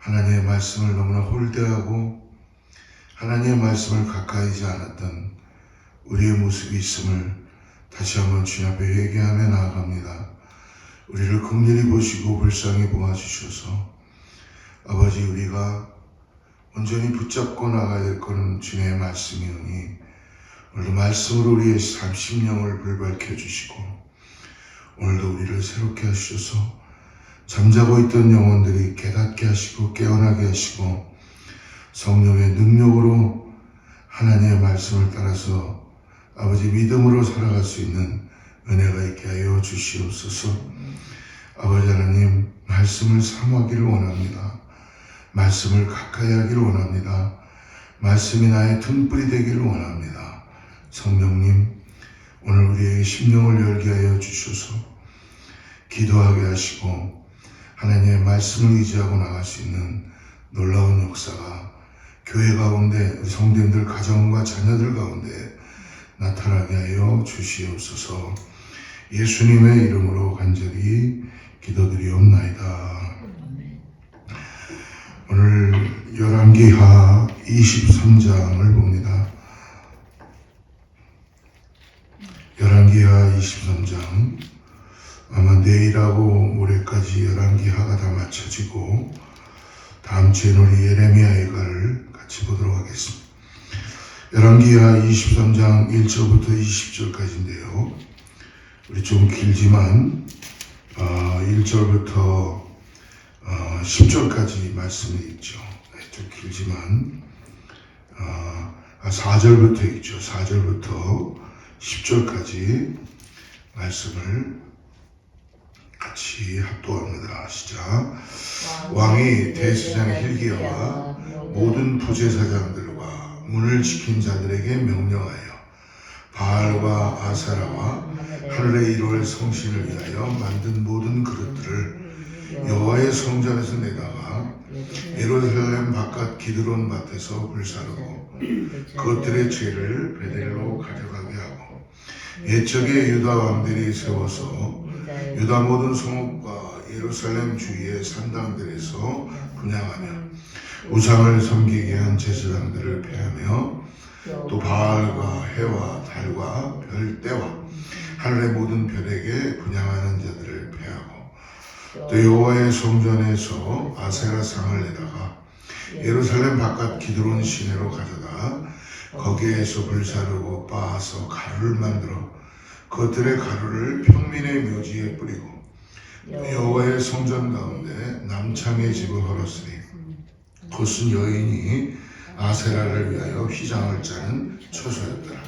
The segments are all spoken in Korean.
하나님의 말씀을 너무나 홀대하고 하나님의 말씀을 가까이지 않았던 우리의 모습이 있음을 다시 한번 주님 앞에 회개하며 나아갑니다. 우리를 긍휼히 보시고 불쌍히 보아주셔서 아버지 우리가 온전히 붙잡고 나가야 될 것은 주님의 말씀이오니 오늘도 말씀으로 우리의 삶 심령을 불밝혀 주시고 오늘도 우리를 새롭게 하셔서 잠자고 있던 영혼들이 깨닫게 하시고 깨어나게 하시고 성령의 능력으로 하나님의 말씀을 따라서 아버지 믿음으로 살아갈 수 있는 은혜가 있게 하여 주시옵소서. 아버지 하나님 말씀을 사모하기를 원합니다. 말씀을 가까이 하기를 원합니다. 말씀이 나의 등불이 되기를 원합니다. 성령님 오늘 우리에게 심령을 열게 하여 주셔서 기도하게 하시고 하나님의 말씀을 의지하고 나갈 수 있는 놀라운 역사가 교회 가운데 우리 성도님들 가정과 자녀들 가운데 나타나게 하여 주시옵소서 예수님의 이름으로 간절히 기도드리옵나이다. 오늘 열왕기하 23장을 봅니다. 열왕기하 23장 아마 내일하고 모레까지 열왕기하가 다 마쳐지고 다음 주에는 우리 예레미야의가를 같이 보도록 하겠습니다. 열왕기하 23장 1절부터 20절까지인데요. 우리 좀 길지만 어, 1절부터 어, 10절까지 말씀이 있죠. 네, 좀 길지만 어, 4절부터 있죠. 4절부터 10절까지 말씀을 같이 합독합니다. 시작. 왕이 대제사장 hil기야와 모든 부제사장들과 문을 지킨 자들에게 명령하여 바알과 아사라와 하늘의 이루할 성신을 위하여 만든 모든 그릇들을 여호와의 성전에서 내다가 예루살렘 바깥 기드론 밭에서 불사르고 그것들의 죄를 베델로 가져가게 하고 옛적에 유다 왕들이 세워서 유다 모든 성읍과 예루살렘 주위의 산당들에서 분양하며 우상을 섬기게 한 제사장들을 패하며 또 바알과 해와 달과 별 때와 하늘의 모든 별에게 분양하는 자들을 패하고 또 여호와의 성전에서 아세라 상을 내다가 예루살렘 바깥 기드론 시내로 가져다 거기에서 불사르고 빻아서 가루를 만들어 그것들의 가루를 평민의 묘지에 뿌리고 또 여호와의 성전 가운데 남창의 집을 걸었으니 그것은 여인이 아세라를 위하여 휘장을 짜는 처소였더라.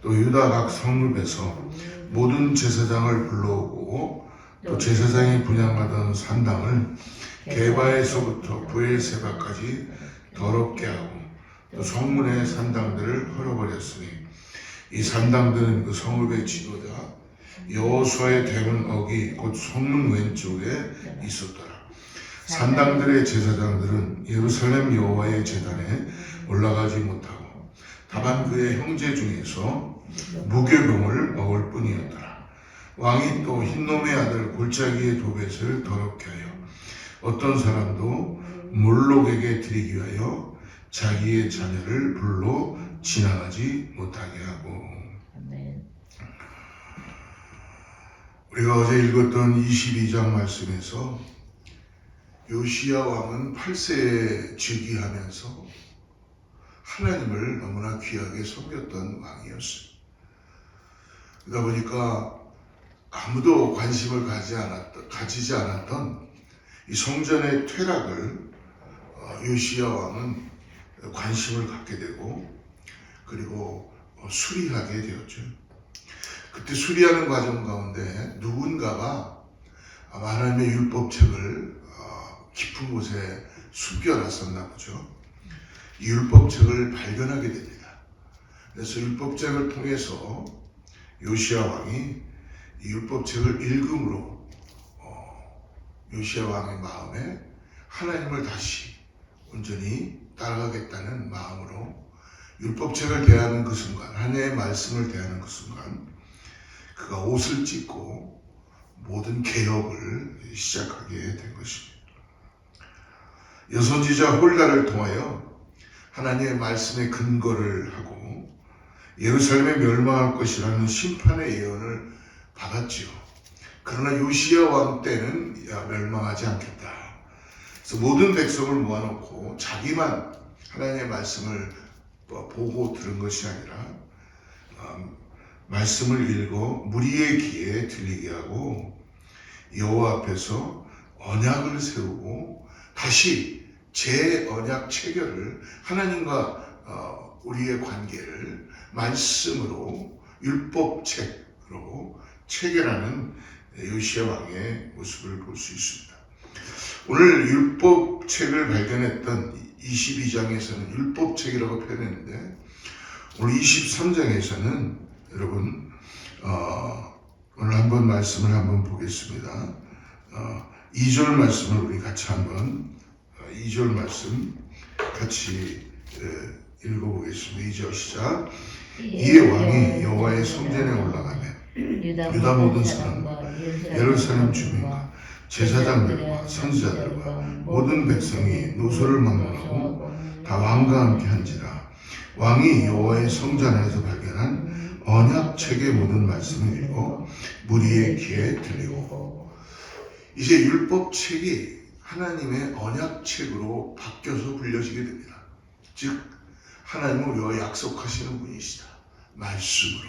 또 유다 각 성읍에서 모든 제사장을 불러오고 또 제사장이 분양하던 산당을 게바에서부터 부엘세바까지 더럽게 하고 또 성문의 산당들을 헐어버렸으니 이 산당들은 그 성읍의 지도자 여호수아의 대문 어기 곧 성문 왼쪽에 있었더라. 산당들의 제사장들은 예루살렘 여호와의 제단에 올라가지 못하고 다만 그의 형제 중에서 무교병을 먹을 뿐이었더라. 왕이 또 흰놈의 아들 골짜기의 도벳을 더럽게 하여 어떤 사람도 몰록에게 드리기 위하여 자기의 자녀를 불러 지나가지 못하게 하고 우리가 어제 읽었던 22장 말씀에서 요시야 왕은 8세에 즉위하면서 하나님을 너무나 귀하게 섬겼던 왕이었어요. 그러다 보니까 아무도 관심을 가지 않았던, 가지지 않았던 이 성전의 퇴락을 어, 요시야 왕은 관심을 갖게 되고 그리고 어, 수리하게 되었죠. 그때 수리하는 과정 가운데 누군가가 하나님의 율법책을 어, 깊은 곳에 숨겨놨었나 보죠. 이 율법책을 발견하게 됩니다. 그래서 율법책을 통해서 요시야 왕이 이 율법책을 읽음으로 어, 요시아 왕의 마음에 하나님을 다시 온전히 따라가겠다는 마음으로 율법책을 대하는 그 순간, 하나님의 말씀을 대하는 그 순간, 그가 옷을 찢고 모든 개혁을 시작하게 된 것입니다. 여선지자 홀다를 통하여 하나님의 말씀의 근거를 하고 예루살렘에 멸망할 것이라는 심판의 예언을 받았지요. 그러나 요시야 왕 때는 야, 멸망하지 않겠다. 그래서 모든 백성을 모아놓고 자기만 하나님의 말씀을 어, 보고 들은 것이 아니라 어, 말씀을 읽어 무리의 귀에 들리게 하고 여호와 앞에서 언약을 세우고 다시 제 언약 체결을 하나님과 어, 우리의 관계를 말씀으로 율법책으로 체결하는 요시야 왕의 모습을 볼 수 있습니다. 오늘 율법책을 발견했던 22장에서는 율법책이라고 표현했는데 오늘 23장에서는 여러분 어, 오늘 한번 말씀을 한번 보겠습니다. 어, 2절 말씀을 우리 같이 한번 어, 2절 말씀 같이 에, 읽어보겠습니다. 2절 시작. 이에 왕이 여호와의 성전에 올라가며 유다 모든 사람과 예루살렘 주민과 제사장들과 선지자들과 모든 백성이 노소를 막론하고 다 왕과 함께 한지라 왕이 여호와의 성전 안에서 발견한 언약 책의 모든 말씀을 읽어 무리의 귀에 들리고 이제 율법 책이 하나님의 언약 책으로 바뀌어서 불려지게 됩니다. 즉 하나님은 우리와 약속하시는 분이시다. 말씀으로.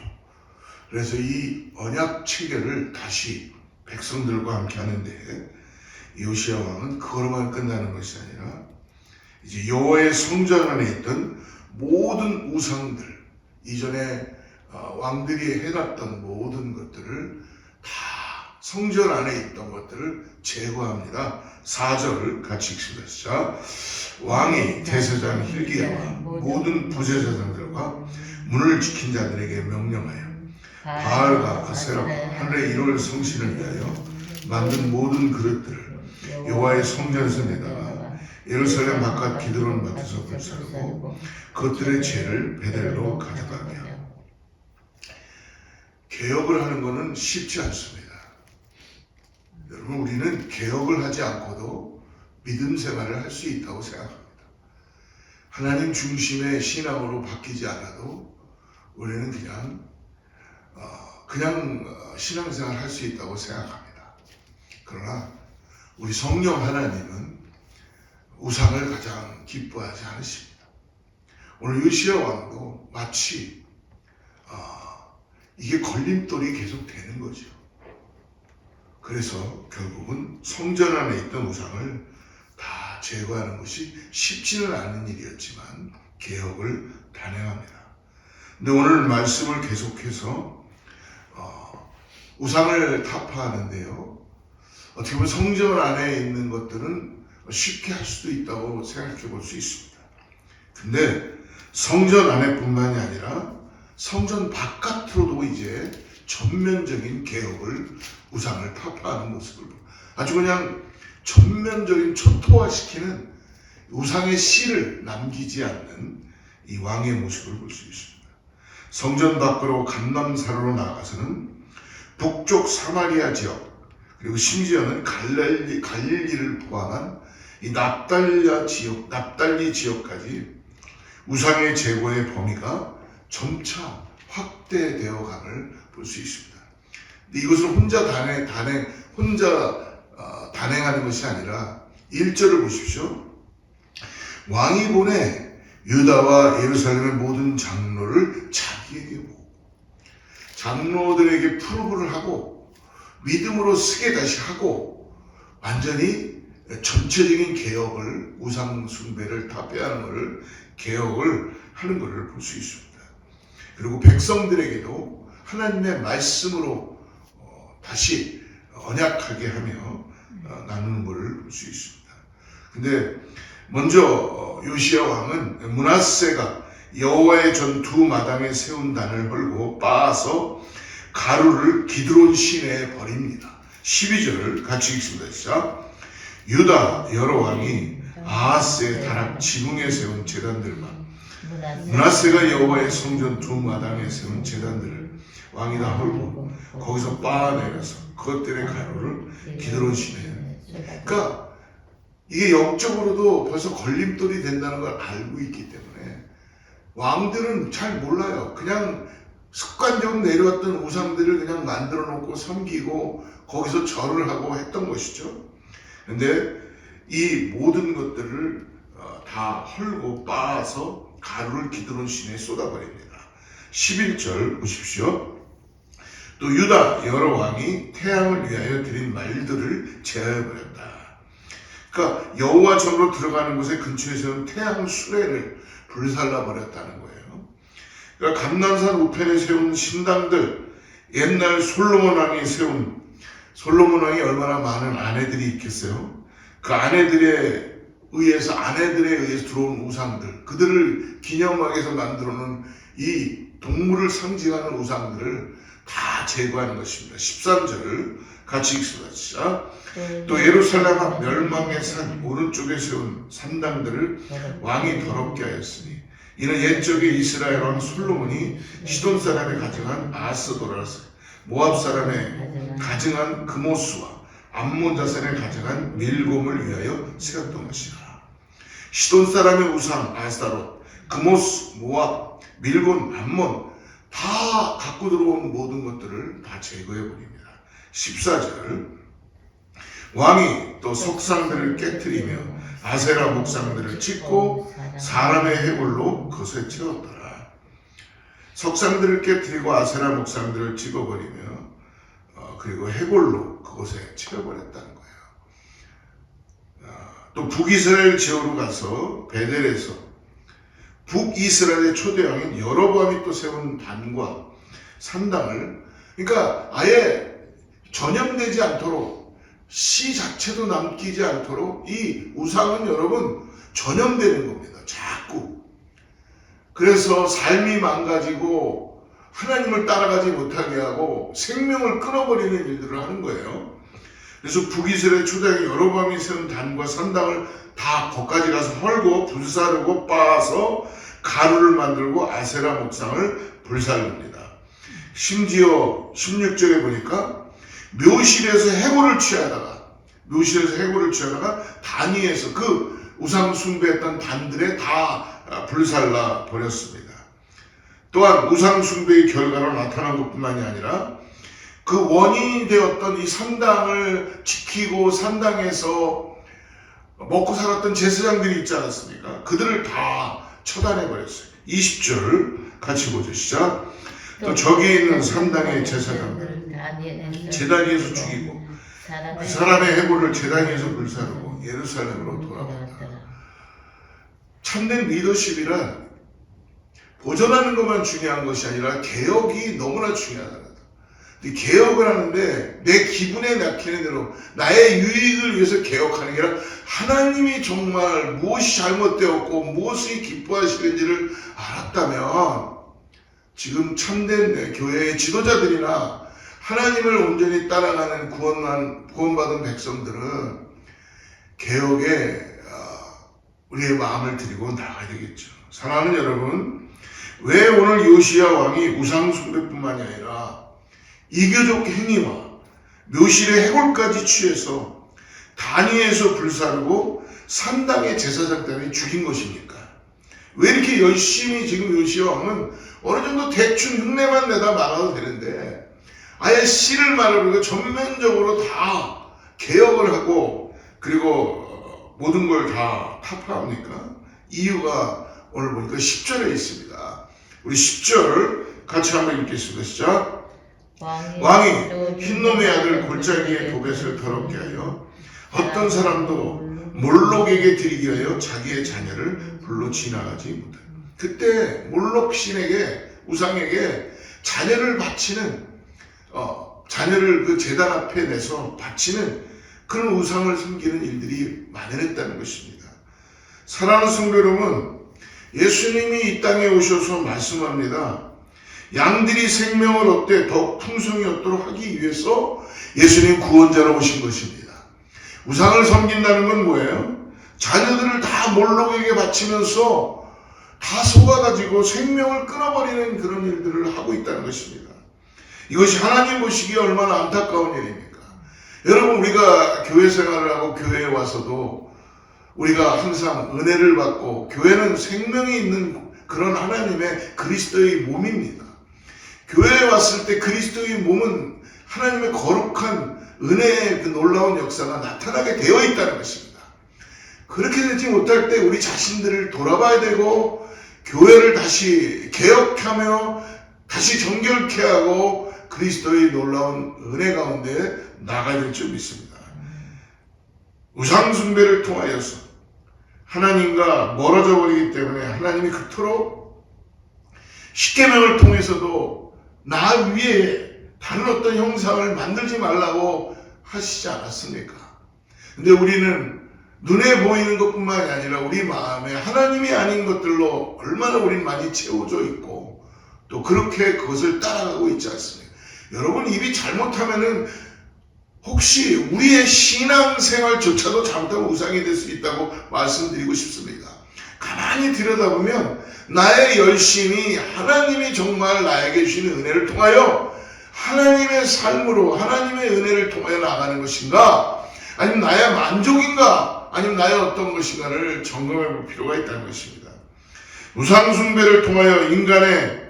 그래서 이 언약 체결을 다시 백성들과 함께 하는데 요시아 왕은 그거로만 끝나는 것이 아니라 이제 여호와의 성전 안에 있던 모든 우상들 이전에 어, 왕들이 해놨던 모든 것들을 다 성전 안에 있던 것들을 제거합니다. 4절을 같이 읽습니다. 시작. 왕이 대세장 힐기야와 모든 부제사장들과 문을 지킨 자들에게 명령하여 바알과 아세라와 하늘의 일월 성신을 위하여 만든 모든 그릇들을 여호와의 성전에서 내다가 예루살렘 바깥 기드론 밭에서 불사르고 그것들의 죄를 베델로 가져가게 하고 개혁을 하는 것은 쉽지 않습니다. 여러분 우리는 개혁을 하지 않고도 믿음 생활을 할 수 있다고 생각합니다. 하나님 중심의 신앙으로 바뀌지 않아도 우리는 그냥 어, 그냥 어, 신앙생활 할 수 있다고 생각합니다. 그러나 우리 성령 하나님은 우상을 가장 기뻐하지 않으십니다. 오늘 요시야 왕도 마치 어, 이게 걸림돌이 계속 되는 거죠. 그래서 결국은 성전 안에 있던 우상을 다 제거하는 것이 쉽지는 않은 일이었지만 개혁을 단행합니다. 근데 오늘 말씀을 계속해서 어, 우상을 타파하는데요. 어떻게 보면 성전 안에 있는 것들은 쉽게 할 수도 있다고 생각해 볼 수 있습니다. 근데 성전 안에뿐만이 아니라 성전 바깥으로도 이제 전면적인 개혁을 우상을 타파하는 모습을 아주 그냥 전면적인 초토화시키는 우상의 씨를 남기지 않는 이 왕의 모습을 볼 수 있습니다. 성전 밖으로 감남사로로 나아가서는 북쪽 사마리아 지역 그리고 심지어는 갈릴리, 갈릴리를 포함한 이 납달리 지역, 납달리 지역까지 우상의 제거의 범위가 점차 확대되어 감을 볼 수 있습니다. 이것을 혼자 단행, 단행, 혼자 어, 단행하는 것이 아니라 1절을 보십시오. 왕이 보내 유다와 예루살렘의 모든 장로를 모으고 장로들에게 프로브를 하고 믿음으로 쓰게 다시 하고 완전히 전체적인 개혁을 우상 숭배를 다 빼하는 것을 개혁을 하는 것을 볼 수 있습니다. 그리고 백성들에게도 하나님의 말씀으로 어, 다시 언약하게 하며 어, 나누는 것을 볼 수 있습니다. 근데 먼저 어, 요시야 왕은 문하세가 여호와의 전 두 마당에 세운 단을 헐고 빻아서 가루를 기드론 시내에 버립니다. 12절을 같이 읽습니다. 시작. 유다 여러 왕이 아하스의 다락 지붕에 세운 제단들만 문하세가 여호와의 성전 두 마당에 세운 제단들을 왕이 다 헐고 거기서 빻아내려서 그것들의 가루를 기드론 시내에 그러니까 이게 영적으로도 벌써 걸림돌이 된다는 걸 알고 있기 때문에 왕들은 잘 몰라요. 그냥 습관적으로 내려왔던 우상들을 그냥 만들어 놓고 섬기고 거기서 절을 하고 했던 것이죠. 근데 이 모든 것들을 어, 다 헐고 빻아서 가루를 기드론 시내에 쏟아버립니다. 11절 보십시오. 또 유다 여러 왕이 태양을 위하여 드린 말들을 제하여 버렸다. 그러니까 여호와 전으로 들어가는 곳에 근처에 세운 태양 수레를 불살라 버렸다는 거예요. 그러니까 감난산 우편에 세운 신당들 옛날 솔로몬 왕이 세운 솔로몬 왕이 얼마나 많은 아내들이 있겠어요. 그 아내들에 의해서 아내들에 의해서 들어온 우상들 그들을 기념하기 위해서 만들어 놓은 이 동물을 상징하는 우상들을 다 제거하는 것입니다. 13절을 같이 읽습니다. 시작. 또 예루살렘 앞 멸망의 산 오른쪽에 세운 산당들을 왕이 더럽게 하였으니 이는 옛적에 이스라엘 왕 솔로몬이 시돈 사람이 가져간 아스도라스 모압 사람의 가증한 금오수와 암몬 자산에 가져간 밀곰을 위하여 세웠던 것이라 시돈 사람의 우상 아스타롯 금오스 모압 밀곰 암몬 다 갖고 들어온 모든 것들을 다 제거해 버립니다 14절 왕이 또 석상들을 깨뜨리며 아세라 목상들을 찍고 사람의 해골로 그것에 채웠더라. 석상들을 깨뜨리고 아세라 목상들을 찍어버리며 어, 그리고 해골로 그곳에 채워버렸다는 거예요. 어, 또 북이스라엘 지역으로 가서 베델에서 북이스라엘의 초대왕인 여로보암이 또 세운 단과 산당을 그러니까 아예 전염되지 않도록 씨 자체도 남기지 않도록 이 우상은 여러분 전염되는 겁니다. 자꾸. 그래서 삶이 망가지고 하나님을 따라가지 못하게 하고 생명을 끊어버리는 일들을 하는 거예요. 그래서 북이스라엘 초대왕이 여로밤이 세운 단과 산당을 다 거기까지 가서 헐고 불사르고 빻아서 가루를 만들고 아세라 목상을 불살릅니다. 심지어 16절에 보니까 묘실에서 해골을 취하다가 묘실에서 해골을 취하다가 단위에서 그 우상 숭배했던 단들에 다 아, 불살라 버렸습니다. 또한 우상 숭배의 결과로 나타난 것뿐만이 아니라 그 원인이 되었던 이 산당을 지키고 산당에서 먹고 살았던 제사장들이 있지 않았습니까? 그들을 다 처단해 버렸어요. 20절 같이 보죠. 시작. 또 저기 있는 산당의 제사장들 제단 위에서 죽이고 그 사람의 해골을 제단 위에서 불사르고 예루살렘으로 돌아왔다. 참된 리더십이란 보존하는 것만 중요한 것이 아니라 개혁이 너무나 중요하다. 근데 개혁을 하는데 내 기분에 낚이는 대로 나의 유익을 위해서 개혁하는 게 아니라 하나님이 정말 무엇이 잘못되었고 무엇이 기뻐하시는지를 알았다면 지금 참된 교회의 지도자들이나 하나님을 온전히 따라가는 구원한, 구원받은 백성들은 개혁에 어, 우리의 마음을 드리고 나가야 되겠죠. 사랑하는 여러분, 왜 오늘 요시야 왕이 우상 숭배뿐만이 아니라 이교적 행위와 묘실의 해골까지 취해서 단위에서 불사르고 산당의 제사장 때문에 죽인 것입니까? 왜 이렇게 열심히 지금 요시야 왕은 어느 정도 대충 흉내만 내다 말아도 되는데 아예 씨를 말하고 전면적으로 다 개혁을 하고 그리고 모든 걸 다 타파합니까? 이유가 오늘 보니까 10절에 있습니다. 우리 10절 같이 한번 읽겠습니다. 시작. 왕이 흰놈의 아들 골짜기의 도벳을 더럽게 하여 어떤 사람도 몰록에게 드리기 위하여 자기의 자녀를 불로 지나가지 못한 그때 몰록 신에게 우상에게 자녀를 바치는 어, 자녀를 그 재단 앞에 내서 바치는 그런 우상을 섬기는 일들이 만연했다는 것입니다. 사랑하는 성도 여러분, 예수님이 이 땅에 오셔서 말씀합니다. 양들이 생명을 얻되 더욱 풍성히 얻도록 하기 위해서 예수님 구원자로 오신 것입니다. 우상을 섬긴다는 건 뭐예요? 자녀들을 다 몰록에게 바치면서 다 속아가지고 생명을 끊어버리는 그런 일들을 하고 있다는 것입니다. 이것이 하나님 보시기에 얼마나 안타까운 일입니까? 여러분 우리가 교회 생활을 하고 교회에 와서도 우리가 항상 은혜를 받고 교회는 생명이 있는 그런 하나님의 그리스도의 몸입니다. 교회에 왔을 때 그리스도의 몸은 하나님의 거룩한 은혜의 그 놀라운 역사가 나타나게 되어 있다는 것입니다. 그렇게 되지 못할 때 우리 자신들을 돌아봐야 되고 교회를 다시 개혁하며 다시 정결케 하고 그리스도의 놀라운 은혜 가운데 나가야 될 줄 믿습니다. 우상숭배를 통하여서 하나님과 멀어져 버리기 때문에 하나님이 그토록 십계명을 통해서도 나 위에 다른 어떤 형상을 만들지 말라고 하시지 않았습니까? 근데 우리는 눈에 보이는 것뿐만이 아니라 우리 마음에 하나님이 아닌 것들로 얼마나 우린 많이 채워져 있고 또 그렇게 그것을 따라가고 있지 않습니까? 여러분 입이 잘못하면은 혹시 우리의 신앙생활조차도 잘못하면 우상이 될 수 있다고 말씀드리고 싶습니다. 가만히 들여다보면 나의 열심이 하나님이 정말 나에게 주시는 은혜를 통하여 하나님의 삶으로 하나님의 은혜를 통하여 나가는 것인가 아니면 나의 만족인가 아니면 나의 어떤 것인가를 점검해 볼 필요가 있다는 것입니다. 우상숭배를 통하여 인간의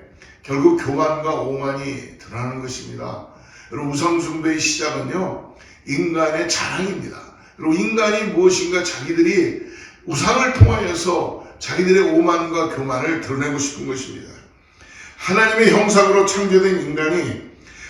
결국 교만과 오만이 드러나는 것입니다. 여러분 우상숭배의 시작은요 인간의 자랑입니다. 그리고 인간이 무엇인가 자기들이 우상을 통하여서 자기들의 오만과 교만을 드러내고 싶은 것입니다. 하나님의 형상으로 창조된 인간이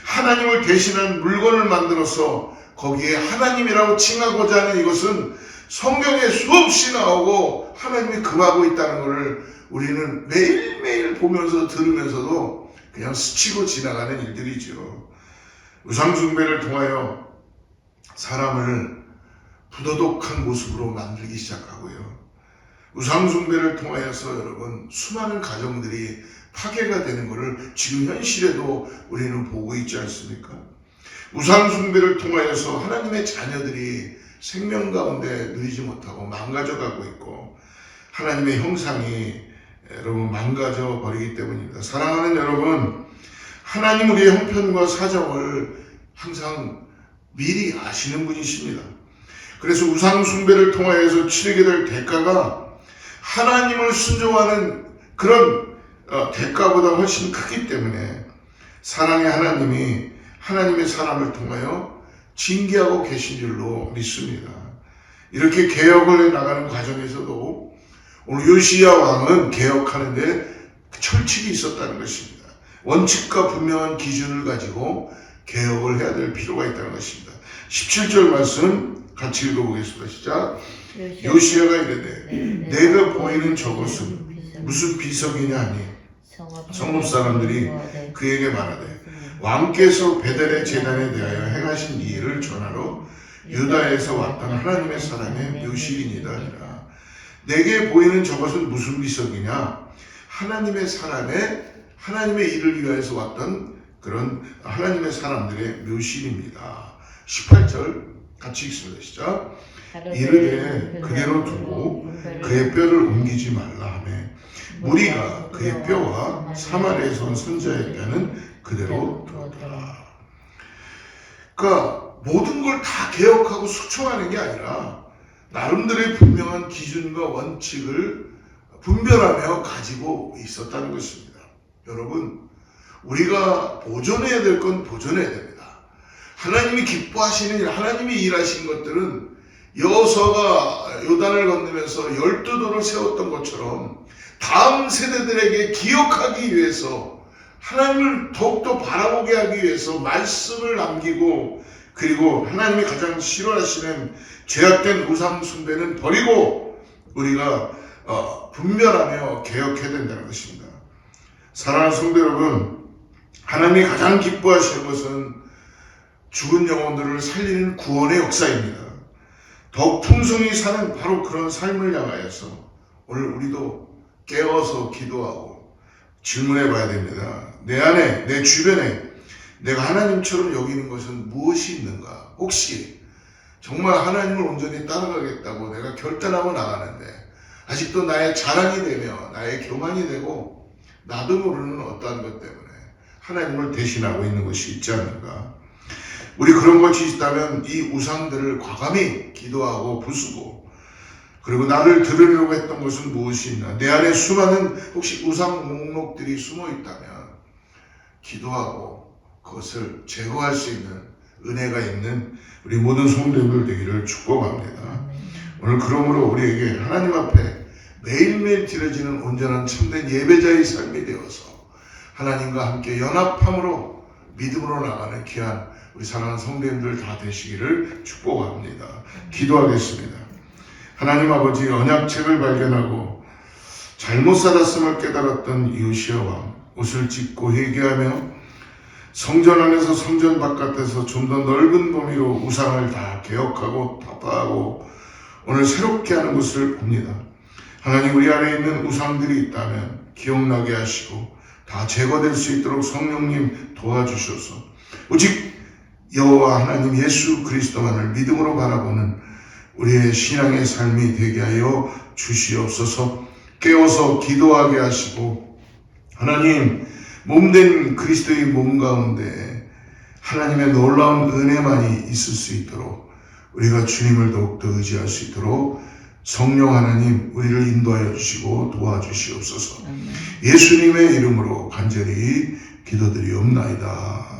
하나님을 대신한 물건을 만들어서 거기에 하나님이라고 칭하고자 하는 이것은 성경에 수없이 나오고 하나님이 금하고 있다는 것을 우리는 매일매일 보면서 들으면서도 그냥 스치고 지나가는 일들이죠. 우상숭배를 통하여 사람을 부도덕한 모습으로 만들기 시작하고요. 우상숭배를 통하여서 여러분 수많은 가정들이 파괴가 되는 것을 지금 현실에도 우리는 보고 있지 않습니까? 우상숭배를 통하여서 하나님의 자녀들이 생명 가운데 누리지 못하고 망가져가고 있고 하나님의 형상이 여러분 망가져 버리기 때문입니다. 사랑하는 여러분, 하나님 우리의 형편과 사정을 항상 미리 아시는 분이십니다. 그래서 우상 숭배를 통하여서 치르게 될 대가가 하나님을 순종하는 그런 어, 대가보다 훨씬 크기 때문에 사랑의 하나님이 하나님의 사람을 통하여 징계하고 계신 줄로 믿습니다. 이렇게 개혁을 해 나가는 과정에서도 오늘 요시야 왕은 개혁하는데 철칙이 있었다는 것입니다. 원칙과 분명한 기준을 가지고 개혁을 해야 될 필요가 있다는 것입니다. 17절 말씀 같이 읽어보겠습니다. 시작. 요시야가 이르되 내가 보이는 저것은 무슨 비석이냐 하니 성읍 사람들이 그에게 말하되 왕께서 베델의 재단에 대하여 행하신 이 일을 전하러 유다에서 왔던 하나님의 사람의 묘실이니이다 하니라. 내게 보이는 저것은 무슨 비석이냐? 하나님의 사람의 하나님의 일을 위하여서 왔던 그런 하나님의 사람들의 묘실입니다. 18절 같이 읽습니다. 시작. 이르되 그대로 두고 그의 뼈를 옮기지 말라 하매 무리가 그의 뼈와 사마리에서 온 선자의 뼈는 그대로 두었더라. 그러니까 모든 걸 다 개혁하고 수청하는 게 아니라 나름대로의 분명한 기준과 원칙을 분별하며 가지고 있었다는 것입니다. 여러분, 우리가 보존해야 될 건 보존해야 됩니다. 하나님이 기뻐하시는 일, 하나님이 일하신 것들은 여호수아가 요단을 건너면서 열두 돌을 세웠던 것처럼 다음 세대들에게 기억하기 위해서 하나님을 더욱더 바라보게 하기 위해서 말씀을 남기고 그리고 하나님이 가장 싫어하시는 죄악된 우상 숭배는 버리고 우리가 어, 분별하며 개혁해야 된다는 것입니다. 사랑하는 성도 여러분, 하나님이 가장 기뻐하시는 것은 죽은 영혼들을 살리는 구원의 역사입니다. 더욱 풍성히 사는 바로 그런 삶을 향하여서 오늘 우리도 깨어서 기도하고 질문해 봐야 됩니다. 내 안에, 내 주변에 내가 하나님처럼 여기는 것은 무엇이 있는가? 혹시 정말 하나님을 온전히 따라가겠다고 내가 결단하고 나가는데 아직도 나의 자랑이 되며 나의 교만이 되고 나도 모르는 어떠한 것 때문에 하나님을 대신하고 있는 것이 있지 않는가. 우리 그런 것이 있다면 이 우상들을 과감히 기도하고 부수고 그리고 나를 들으려고 했던 것은 무엇이 있나? 내 안에 수많은 혹시 우상 목록들이 숨어 있다면 기도하고 그것을 제거할 수 있는 은혜가 있는 우리 모든 성도들 되기를 축복합니다. 오늘 그러므로 우리에게 하나님 앞에 매일매일 드려지는 온전한 참된 예배자의 삶이 되어서 하나님과 함께 연합함으로 믿음으로 나가는 귀한 우리 사랑하는 성도님들 다 되시기를 축복합니다. 기도하겠습니다. 하나님 아버지 언약책을 발견하고 잘못 살았음을 깨달았던 이우시아 왕 옷을 찢고 회개하며 성전 안에서 성전 바깥에서 좀 더 넓은 범위로 우상을 다 개혁하고 타파하고 오늘 새롭게 하는 것을 봅니다. 하나님 우리 안에 있는 우상들이 있다면 기억나게 하시고 다 제거될 수 있도록 성령님 도와주셔서 오직 여호와 하나님 예수 그리스도만을 믿음으로 바라보는 우리의 신앙의 삶이 되게 하여 주시옵소서 깨워서 기도하게 하시고 하나님 몸된 그리스도의 몸 가운데 하나님의 놀라운 은혜만이 있을 수 있도록 우리가 주님을 더욱더 의지할 수 있도록 성령 하나님 우리를 인도하여 주시고 도와주시옵소서 예수님의 이름으로 간절히 기도드리옵나이다.